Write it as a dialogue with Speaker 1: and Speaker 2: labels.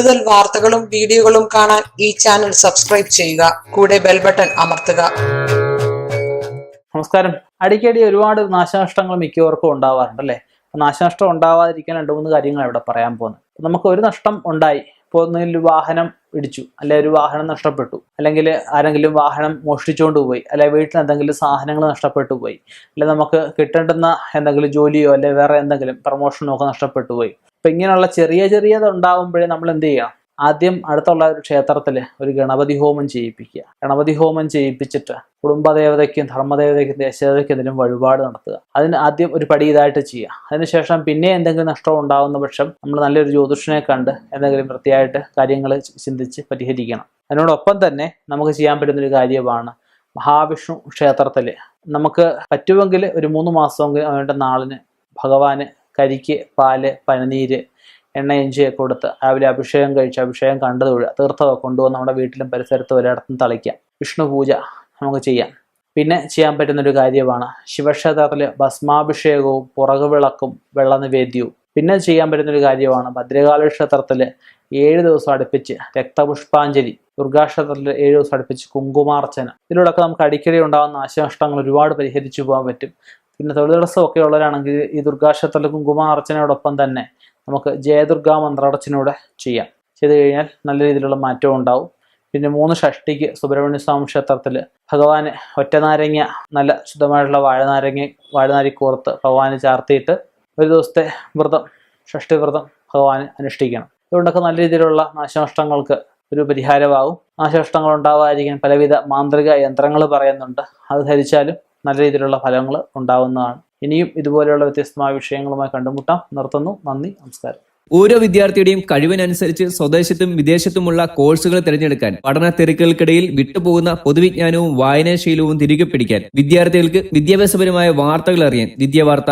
Speaker 1: കൂടുതൽ വാർത്തകളും വീഡിയോകളും കാണാൻ ഈ ചാനൽ സബ്സ്ക്രൈബ് ചെയ്യുക. കൂടെ ബെൽ ബട്ടൺ അമർത്തുക.
Speaker 2: നമസ്കാരം. അടിക്കടി ഒരുപാട് നാശനഷ്ടങ്ങൾ മിക്കവർക്കും ഉണ്ടാവാറുണ്ട് അല്ലേ? നാശനഷ്ടം ഉണ്ടാവാതിരിക്കാൻ രണ്ട് മൂന്ന് കാര്യങ്ങൾ ഇവിടെ പറയാൻ പോകുന്നത്. നമുക്ക് ഒരു നഷ്ടം ഉണ്ടായി. ഇപ്പോൾ ഒരു വാഹനം ഇടിച്ചു അല്ലെ ഒരു വാഹനം നഷ്ടപ്പെട്ടു അല്ലെങ്കിൽ ആരെങ്കിലും വാഹനം മോഷ്ടിച്ചുകൊണ്ട് പോയി അല്ലെ വീട്ടിൽ എന്തെങ്കിലും സാധനങ്ങൾ നഷ്ടപ്പെട്ടു പോയി അല്ലെ നമുക്ക് കിട്ടേണ്ടുന്ന എന്തെങ്കിലും ജോലിയോ അല്ലെ വേറെ എന്തെങ്കിലും പ്രൊമോഷനോ ഒക്കെ നഷ്ടപ്പെട്ടു പോയി. അപ്പൊ ഇങ്ങനെയുള്ള ചെറിയ ചെറിയത് ഉണ്ടാവുമ്പോഴേ നമ്മൾ എന്ത് ചെയ്യണം ആദ്യം അടുത്തുള്ള ഒരു ക്ഷേത്രത്തിൽ ഒരു ഗണപതി ഹോമം ചെയ്യിപ്പിക്കുക. ഗണപതി ഹോമം ചെയ്യിപ്പിച്ചിട്ട് കുടുംബദേവതയ്ക്കും ധർമ്മദേവതയ്ക്കും ദേശദേവതയ്ക്കും എന്തെങ്കിലും വഴിപാട് നടത്തുക. അതിന് ആദ്യം ഒരു പടി ഇതായിട്ട് ചെയ്യുക. അതിനുശേഷം പിന്നെ എന്തെങ്കിലും നഷ്ടം ഉണ്ടാകുന്ന പക്ഷം നമ്മൾ നല്ലൊരു ജ്യോതിഷനെ കണ്ട് എന്തെങ്കിലും വൃത്തിയായിട്ട് കാര്യങ്ങൾ ചിന്തിച്ച് പരിഹരിക്കണം. അതിനോടൊപ്പം തന്നെ നമുക്ക് ചെയ്യാൻ പറ്റുന്ന ഒരു കാര്യമാണ് മഹാവിഷ്ണു ക്ഷേത്രത്തിൽ നമുക്ക് പറ്റുമെങ്കിൽ ഒരു മൂന്ന് മാസമെങ്കിലും അവരുടെ നാളിന് ഭഗവാന് കരിക്ക് പാൽ പനിനീര് എണ്ണ ഇഞ്ചിയൊക്കെ കൊടുത്ത് രാവിലെ അഭിഷേകം കഴിച്ച് അഭിഷേകം കണ്ടത് ഒഴുക തീർത്ഥമൊക്കെ കൊണ്ടുവന്ന് നമ്മുടെ വീട്ടിലും പരിസരത്തും ഒരിടത്തും തളിക്കാം വിഷ്ണു പൂജ നമുക്ക് ചെയ്യാം. പിന്നെ ചെയ്യാൻ പറ്റുന്നൊരു കാര്യമാണ് ശിവക്ഷേത്രത്തിൽ ഭസ്മാഭിഷേകവും പുറകുവിളക്കും വെള്ളനിവേദ്യവും. പിന്നെ ചെയ്യാൻ പറ്റുന്നൊരു കാര്യമാണ് ഭദ്രകാളി ക്ഷേത്രത്തിൽ ഏഴ് ദിവസം അടുപ്പിച്ച് രക്തപുഷ്പാഞ്ജലി ദുർഗാക്ഷേത്രത്തിൽ ഏഴ് ദിവസം അടുപ്പിച്ച് കുങ്കുമാർച്ചന. ഇതിലൂടെയൊക്കെ നമുക്ക് അടിക്കടി ഉണ്ടാകുന്ന നാശനഷ്ടങ്ങൾ ഒരുപാട് പരിഹരിച്ചു പോകാൻ പറ്റും. പിന്നെ തൊഴിൽ തടസ്സമൊക്കെ ഉള്ളവരാണെങ്കിൽ ഈ ദുർഗാക്ഷേത്രത്തിൽ കുങ്കുമാർച്ചനയോടൊപ്പം തന്നെ നമുക്ക് ജയദുർഗാ മന്ത്രാടച്ചനൂടെ ചെയ്യാം. ചെയ്ത് കഴിഞ്ഞാൽ നല്ല രീതിയിലുള്ള മാറ്റം ഉണ്ടാവും. പിന്നെ മൂന്ന് ഷഷ്ടിക്ക് സുബ്രഹ്മണ്യ സ്വാമി ക്ഷേത്രത്തിൽ ഭഗവാന് ഒറ്റനാരങ്ങ നല്ല ശുദ്ധമായിട്ടുള്ള വാഴനാരങ്ങ വാഴനാരി കോർത്ത് ഭഗവാന് ചാർത്തിയിട്ട് ഒരു ദിവസത്തെ വ്രതം ഷഷ്ടി വ്രതം ഭഗവാന് അനുഷ്ഠിക്കണം. ഇതുകൊണ്ടൊക്കെ നല്ല രീതിയിലുള്ള നാശനഷ്ടങ്ങൾക്ക് ഒരു പരിഹാരമാവും. നാശനഷ്ടങ്ങൾ ഉണ്ടാവാതിരിക്കാൻ പലവിധ മാന്ത്രിക യന്ത്രങ്ങൾ പറയുന്നുണ്ട്. അത് ധരിച്ചാലും നല്ല രീതിയിലുള്ള ഫലങ്ങൾ ഉണ്ടാവുന്നതാണ്. ഇനിയും ഇതുപോലെയുള്ള വ്യത്യസ്തമായ വിഷയങ്ങളുമായി കണ്ടുമുട്ടാം. നിർത്തുന്നു. നന്ദി. നമസ്കാരം.
Speaker 3: ഓരോ വിദ്യാർത്ഥിയുടെയും കഴിവിനനുസരിച്ച് സ്വദേശത്തും വിദേശത്തുമുള്ള കോഴ്സുകൾ തിരഞ്ഞെടുക്കാൻ പഠന തിരക്കുകൾക്കിടയിൽ വിട്ടുപോകുന്ന പൊതുവിജ്ഞാനവും വായനാശീലവും തിരികെ പിടിക്കാൻ വിദ്യാർത്ഥികൾക്ക് വിദ്യാഭ്യാസപരമായ വാർത്തകൾ അറിയാൻ വിദ്യാവാർത്ത